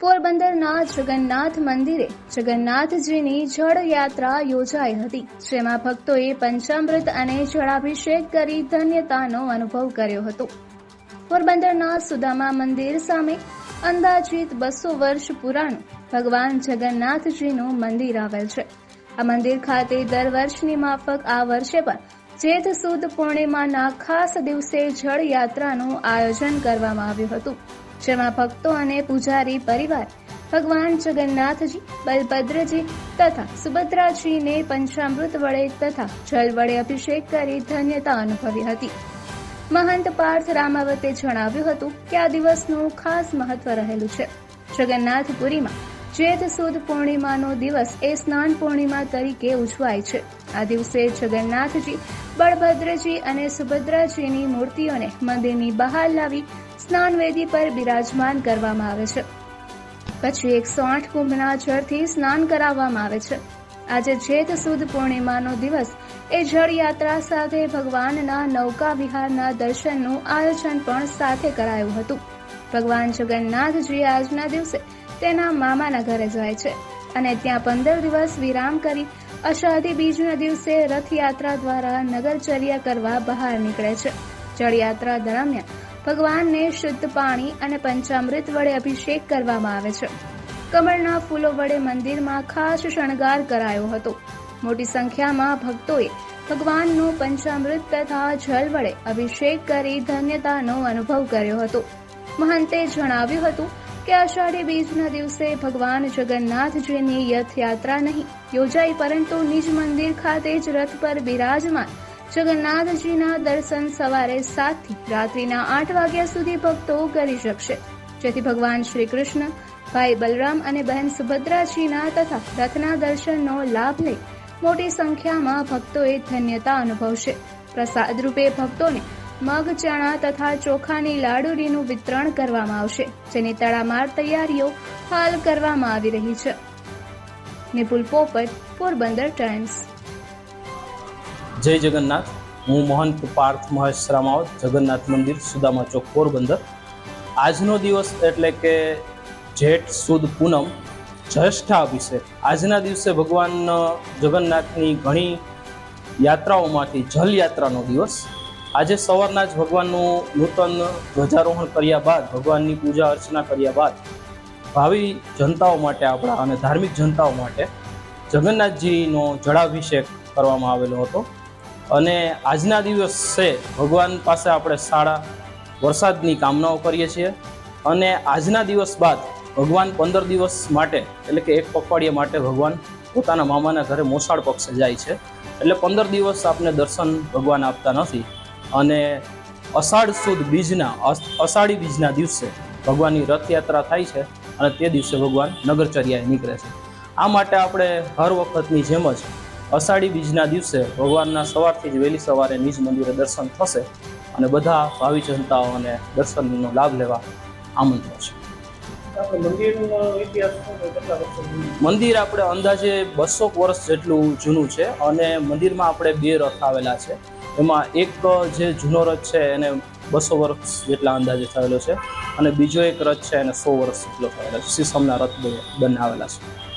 પોરબંદરના જગન્નાથ મંદિરે જગન્નાથજીની જળ યાત્રા યોજાઈ હતી. જેમાં ભક્તોએ પંચામૃત અને જળાભિષેક કરી ધન્યતાનો અનુભવ કર્યો હતો. પોરબંદરના સુદામા મંદિર સામે અંદાજિત બસો વર્ષ પુરાણું ભગવાન જગન્નાથજીનું મંદિર આવેલ છે. આ મંદિર ખાતે દર વર્ષની માફક આ વર્ષે પણ જેઠ સુદ પૂર્ણિમાના ખાસ દિવસે જળ યાત્રાનું આયોજન કરવામાં આવ્યું હતું. જેમાં ભક્તો અને પૂજારી પરિવાર, ભગવાન જગન્નાથજી, બલભદ્રજી તથા સુભદ્રાજીને પંચામૃત વડે તથા જલ વડે અભિષેક કરી ધન્યતા અનુભવી હતી. મહંત પાર્થ રામાવતે જણાવ્યું હતું કે આ દિવસનું ખાસ મહત્વ રહેલું છે. જગન્નાથપુરીમાં જેઠ સુદ પૂર્ણિમાનો દિવસ એ સ્નાન પૂર્ણિમા તરીકે ઉજવાય છે. આ દિવસે જગન્નાથજી, બળભદ્રજી અને સુભદ્રાજીની મૂર્તિઓને મંદિરની બહાર લાવી સ્નાનવેદી પર બિરાજમાન કરવામાં આવે છે. પછી એકસો આઠ કુંભના જળથી સ્નાન કરાવવામાં આવે છે. આજે જેત સુદ પૂર્ણિમાનો દિવસ. એ જળ યાત્રા સાથે ભગવાનના નૌકા વિહારના દર્શનનું આયોજન પણ સાથે કરાયું હતું. ભગવાન જગન્નાથજી આજના દિવસે તેના મામાના ઘરે જાય છે અને ત્યાં પંદર દિવસ વિરામ કરી અષાઢી બીજના દિવસે રથયાત્રા દ્વારા નગરચર્યા કરવા બહાર નીકળે છે. જળયાત્રા દરમિયાન ભગવાનને શુદ્ધ પાણી અને પંચામૃત વડે અભિષેક કરવામાં આવે છે. કમળના ફૂલો વડે મંદિરમાં ખાસ શણગાર કરાયો હતો. મોટી સંખ્યામાં ભક્તોએ ભગવાનનું પંચામૃત તથા જલ વડે અભિષેક કરી ધન્યતાનો અનુભવ કર્યો હતો. મહંતે જણાવ્યું હતું કે અષાઢી બીજના દિવસે ભગવાન જગન્નાથજીની યથયાત્રા નહીં યોજાઈ પરંતુ નિજ મંદિર ખાતે જ રથ પર બિરાજમાન જગન્નાથજીના દર્શન સવારે સાતથી રાત્રિના આઠ વાગ્યા સુધી ભક્તો કરી શકશે. જેથી ભગવાન શ્રી કૃષ્ણ ભાઈ બલરામ અને બહેન સુભદ્રાજીના તથા રથના દર્શનનો લાભ લઈ મોટી સંખ્યામાં ભક્તોએ ધન્યતા અનુભવશે. પ્રસાદ રૂપે ભક્તોને મગ, ચણા તથા ચોખાની લાડુડીનું વિતરણ કરવામાં આવશે, જેની તડામાર તૈયારીઓ હાલ કરવામાં આવી રહી છે. નિપુલ પોપટ, પોરબંદર ટાઈમ્સ. જય જગન્નાથ. હું મહંત પાર્થ મહેશ રામાવત જગન્નાથ મંદિર, સુદામા ચોક, પોરબંદર. આજનો દિવસ એટલે કે જેઠ સુદ પૂનમ, જ્યેષ્ઠા અભિષેક. આજના દિવસે ભગવાન જગન્નાથની ઘણી યાત્રાઓમાંથી જલ યાત્રાનો દિવસ. આજે સવારના જ ભગવાનનું નૂતન ધ્વજારોહણ કર્યા બાદ, ભગવાનની પૂજા અર્ચના કર્યા બાદ, ભાવિ જનતાઓ માટે આપણા અને ધાર્મિક જનતાઓ માટે જગન્નાથજીનો જળાભિષેક કરવામાં આવેલો હતો. અને આજના દિવસે ભગવાન પાસે આપણે સારા વરસાદની કામનાઓ કરીએ છીએ. અને આજના દિવસ બાદ ભગવાન પંદર દિવસ માટે, એટલે કે એક પખવાડિયા માટે ભગવાન પોતાના મામાના ઘરે મોસાળ પક્ષે જાય છે. એટલે પંદર દિવસ આપને દર્શન ભગવાન આપતા નથી. અને અષાઢ સુદ બીજના, અષ- અષાઢી બીજના દિવસે ભગવાનની રથયાત્રા થાય છે અને તે દિવસે ભગવાન નગરચર્યાએ નીકળે છે. આ માટે આપણે હર વખતની જેમ જ અષાઢી બીજના દિવસે ભગવાનના સવારથી જ વહેલી સવારે નિજ મંદિરે દર્શન થશે અને બધા ભાવિ જનતાઓને દર્શનનો લાભ લેવા આમંત્રણ છે? મંદિર આપણે અંદાજે બસો વર્ષ જેટલું જૂનું છે અને મંદિરમાં આપણે બે રથ આવેલા છે. એમાં એક જે જૂનો રથ છે એને બસો વર્ષ જેટલા અંદાજે થયેલો છે અને બીજો એક રથ છે એને સો વર્ષ જેટલો થયેલો છે. સીસમના રથ બનાવેલા બંને છે.